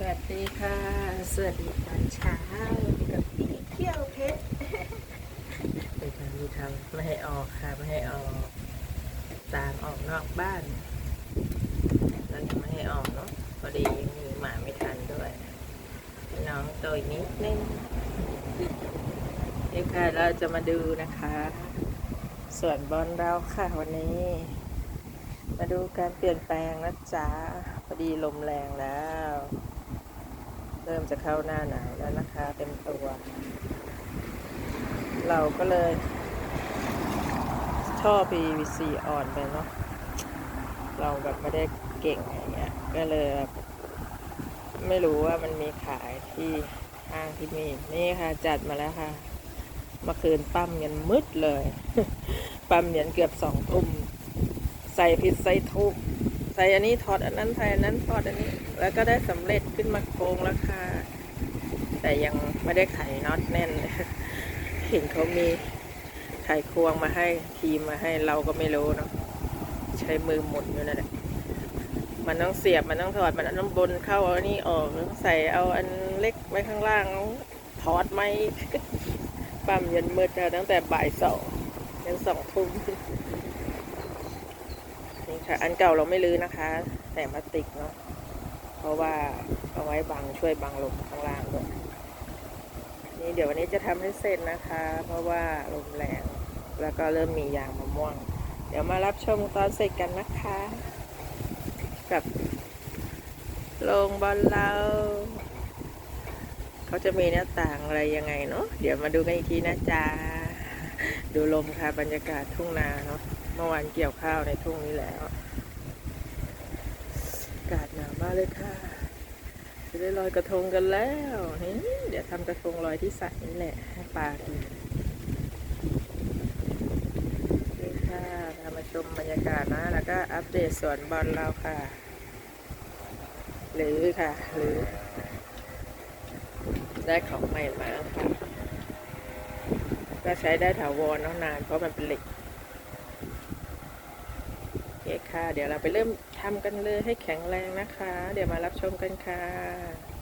สวัสดีค่ะ สวัสดีตอนเช้ากับพี่เที่ยวเพชรไปทำมีทำไม่ให้ออกค่ะ ไม่ให้ออกตามออกนอกบ้านแล้วยังไม่ให้ออกเนาะพอดียังมีหมาไม่ทันด้วย น้องตัวอีกนิดนึงนี่ค่ะเราจะมาดูนะคะ ส่วนบอลเราค่ะวันนี้ มาดูการเปลี่ยนแปลงนะจ๊ะพอดีลมแรงแล้ว เริ่มจะเข้าหน้าหนาวแล้วนะคะเต็มตัว เราก็เลยท่อ PVC อ่อนไปเนาะเราแบบไม่ได้เก่งอย่างเงี้ย ก็เลยแบบไม่รู้ว่ามันมีขายที่ห้างที่มีนี่ค่ะ จัดมาแล้วค่ะเมื่อคืนปั้มยันมืดเลย ปั้มยันเกือบสองทุ่มใส่ผิดใส่ถูกใส่อันนี้ถอดอันนั้นใส่อันนั้นถอดอันนี้ แล้วก็ได้สำเร็จขึ้นมาโกงแล้วค่ะแต่ยังไม่ได้ไขน็อตแน่น เห็นเขามีไขควงมาให้ทีมมาให้เราก็ไม่รู้เนาะใช้มือหมุนอยู่นั่นแหละมันต้องเสียบมันต้องถอดมันต้องบนเข้าเอาอันนี้ออกใส่เอาอันเล็กไว้ข้างล่างถอดไหมปั๊มยันมืดตั้งแต่บ่ายสองยันสองทุ่มนี่ค่ะ อันเก่าเราไม่ลื้อนะคะ แต่พลาสติกเนาะ เพราะว่าเอาไว้บังช่วยบังลมข้างล่างด้วยนี่เดี๋ยววันนี้จะทำให้เสร็จนะคะ เพราะว่าลมแรงแล้วก็เริ่มมียางมะม่วง เดี๋ยวมารับชมตอนเสร็จกันนะคะ กับโรงบอลเราเขาจะมีหน้าต่างอะไรยังไงเนาะเดี๋ยวมาดูกันอีกทีนะจ๊ะดูลมค่ะบรรยากาศทุ่งนาเนาะเมื่อวานเกี่ยวข้าวในทุ่งนี้แล้วากาศหนาวมากเลยค่ะ จะได้ลอยกระทงกันแล้วนี่เดี๋ยวทำกระทงลอยที่สระนี่แหละให้ปลากินนี่ค่ะพามาชมบรรยากาศนะ แล้วก็อัปเดตสวนบอลเราค่ะ หรือค่ะ หรือ ได้ของใหม่มาค่ะ ก็ใช้ได้ถาวรนานานเพราะมันเป็นเหล็ก คค่ะ เดี๋ยวเราไปเริ่มทำกันเลยให้แข็งแรงนะคะ เดี๋ยวมารับชมกันค่ะ